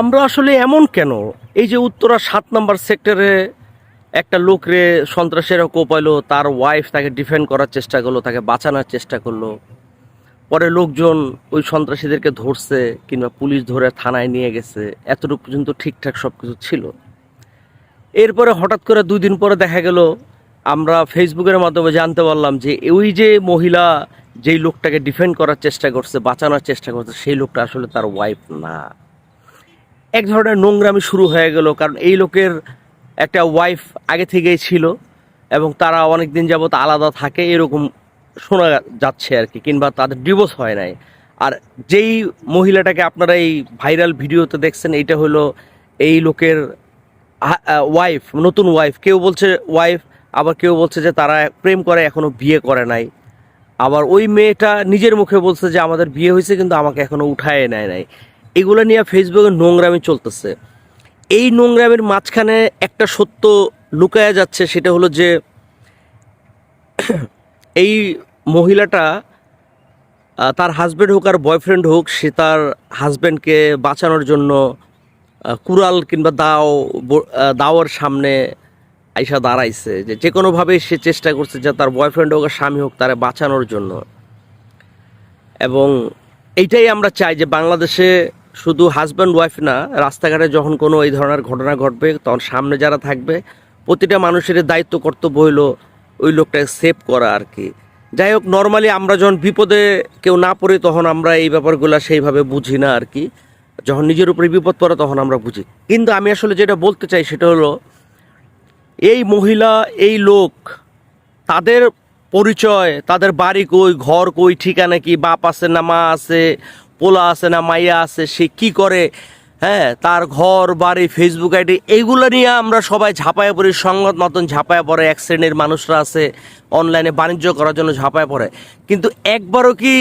আমরা আসলে এমন কেন? এই যে উত্তরা সাত নম্বর সেক্টরে একটা লোকরে সন্ত্রাসেরা কোপাইলো তার ওয়াইফ তাকে ডিফেন্ড করার চেষ্টা করল, তাকে বাঁচানোর চেষ্টা করল। পরে লোকজন ওই সন্ত্রাসীদেরকে ধরছে কিংবা পুলিশ ধরে থানায় নিয়ে গেছে। এতটুকু পর্যন্ত ঠিকঠাক সব কিছু ছিল। এরপরে হঠাৎ করে দুই দিন পরে দেখা গেল, আমরা ফেসবুকের মাধ্যমে জানতে পারলাম যে ওই যে মহিলা যেই লোকটাকে ডিফেন্ড করার চেষ্টা করছে, বাঁচানোর চেষ্টা করছে, সেই লোকটা আসলে তার ওয়াইফ না। এক ধরনের নোংরামি শুরু হয়ে গেল, কারণ এই লোকের একটা ওয়াইফ আগে থেকেই ছিল এবং তারা অনেক দিন যাবত আলাদা থাকে, এরকম শোনা যাচ্ছে আর কি, কিংবা তাদের ডিভোর্স হয় নাই। আর যেই মহিলাটাকে আপনারা এই ভাইরাল ভিডিওতে দেখছেন এইটা হলো এই লোকের ওয়াইফ নতুন ওয়াইফ কেউ বলছে ওয়াইফ আবার কেউ বলছে যে তারা প্রেম করে, এখনও বিয়ে করে নাই। আবার ওই মেয়েটা নিজের মুখে বলছে যে, আমাদের বিয়ে হয়েছে, কিন্তু আমাকে এখনও উঠায় নেয় নাই। এগুলো নিয়ে ফেসবুকে নোংরামি চলতেছে। এই নোংরামের মাঝখানে একটা সত্য লুকায়া যাচ্ছে, সেটা হলো যে এই মহিলাটা তার হাজব্যান্ড হোক আর বয়ফ্রেন্ড হোক, সে তার হাজব্যান্ডকে বাঁচানোর জন্য কুড়াল কিংবা দাও দাওয়ার সামনে আইসা দাঁড়াইছে। যে যে কোনোভাবে সে চেষ্টা করছে যে তার বয়ফ্রেন্ড হোক আর স্বামী হোক তারা বাঁচানোর জন্য। এবং এইটাই আমরা চাই যে বাংলাদেশে শুধু হাজব্যান্ড ওয়াইফ না, রাস্তাঘাটে যখন কোনো এই ধরনের ঘটনা ঘটবে, তখন সামনে যারা থাকবে, প্রতিটা মানুষের দায়িত্ব, কর্তব্য হইল ওই লোকটাকে সেভ করা আর কি। যাই হোক নর্মালি আমরা যখন বিপদে কেউ না পড়ি, তখন আমরা এই ব্যাপারগুলো সেইভাবে বুঝি না আর কি। যখন নিজের উপরে বিপদ পড়ে, তখন আমরা বুঝি। কিন্তু আমি আসলে যেটা বলতে চাই, সেটা হলো, এই মহিলা, এই লোক, তাদের পরিচয়, তাদের বাড়ি কই, ঘর কই, ঠিকানা কি, বাপ আছে না মা আছে পোলা আছে না মাইয়া আছে, সে কি করে? হ্যাঁ তার ঘর, বাড়ি ফেসবুক আইডি এইগুলো নিয়ে আমরা সবাই ঝাঁপায় পড়ি। সংবাদ মতন ঝাঁপায় পড়ে, এক শ্রেণির মানুষরা আছে অনলাইনে বাণিজ্য করার জন্য ঝাঁপায় পড়ে। কিন্তু একবারও কি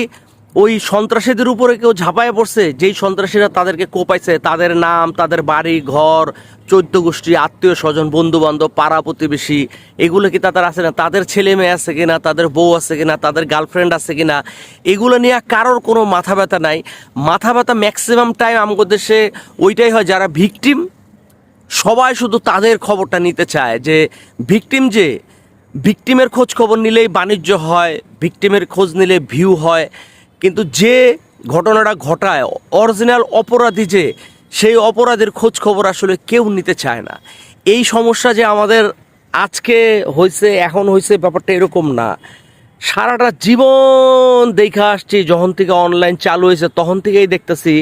ওই সন্ত্রাসীদের উপরে কেউ ঝাঁপায় পড়ছে, যেই সন্ত্রাসীরা তাদেরকে কোপাইছে, তাদের নাম, তাদের বাড়ি, ঘর চৈদ্য গোষ্ঠী, আত্মীয় স্বজন বন্ধু বান্ধব পাড়া প্রতিবেশী, এগুলো কি তাদের আছে না? তাদের ছেলে মেয়ে আছে কিনা? তাদের বউ আছে কিনা? তাদের গার্লফ্রেন্ড আছে কিনা? এগুলো নিয়ে কারোর কোনো মাথা ব্যথা নাই। মাথা ব্যথা ম্যাক্সিমাম টাইম আমাদের দেশে ওইটাই হয় যারা ভিকটিম সবাই শুধু তাদের খবরটা নিতে চায় যে ভিকটিম যে ভিকটিমের খোঁজ খবর নিলেই বাণিজ্য হয় ভিকটিমের খোঁজ নিলে ভিউ হয়। কিন্তু যে ঘটনাটা ঘটায়, অরিজিনাল অপরাধী যে, সেই অপরাধের খোঁজ খবর আসলে কেউ নিতে চায় না। এই সমস্যা যে আমাদের আজকে হয়েছে এখন হয়েছে ব্যাপারটা এরকম না। সারাটা জীবন দেখা আসছি, যখন থেকে অনলাইন চালু হয়েছে, তখন থেকেই দেখতেছি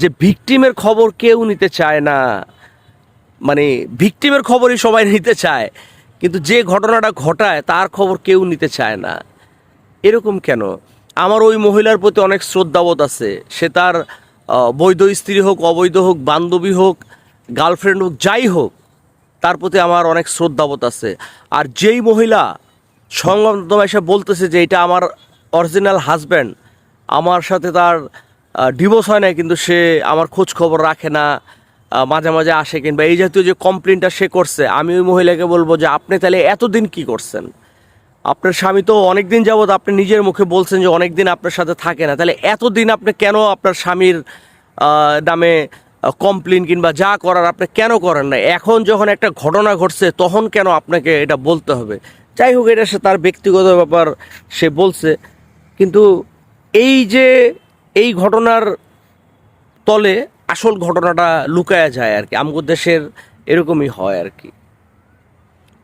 যে ভিকটিমের খবর কেউ নিতে চায় না। মানে ভিকটিমের খবরই সবাই নিতে চায়, কিন্তু যে ঘটনাটা ঘটায়, তার খবর কেউ নিতে চায় না। এরকম কেন? আমার ওই মহিলার প্রতি অনেক শ্রদ্ধাবোধ আছে। সে তার বৈধ স্ত্রী হোক, অবৈধ হোক, বান্ধবী হোক, গার্লফ্রেন্ড হোক, যাই হোক, তার প্রতি আমার অনেক শ্রদ্ধাবোধ আছে। আর যেই মহিলা সংবাদ মাধ্যমে এসে বলতেছে যে এটা আমার অরিজিনাল হাজব্যান্ড আমার সাথে তার ডিভোর্স হয় না কিন্তু সে আমার খোঁজ খবর রাখে না মাঝে মাঝে আসে কিংবা এই জাতীয় যে কমপ্লেনটা সে করছে, আমি ওই মহিলাকে বলব যে আপনি তাহলে এতদিন কি করছেন? আপনার স্বামী তো অনেক দিন যাবৎ আপনি নিজের মুখে বলছেন যে অনেক দিন আপনার সাথে থাকে না। তাহলে এতদিন আপনি কেন আপনার স্বামীর নামে কমপ্লেন কিংবা যা করার আপনি কেন করেন না এখন যখন একটা ঘটনা ঘটছে, তখন কেন আপনাকে এটা বলতে হবে? যাই হোক, এটা সে তার ব্যক্তিগত ব্যাপার, সে বলছে। কিন্তু এই যে এই ঘটনার তলে আসল ঘটনাটা লুকায়া যায় আর কি। আমগো দেশের এরকমই হয় আর কি।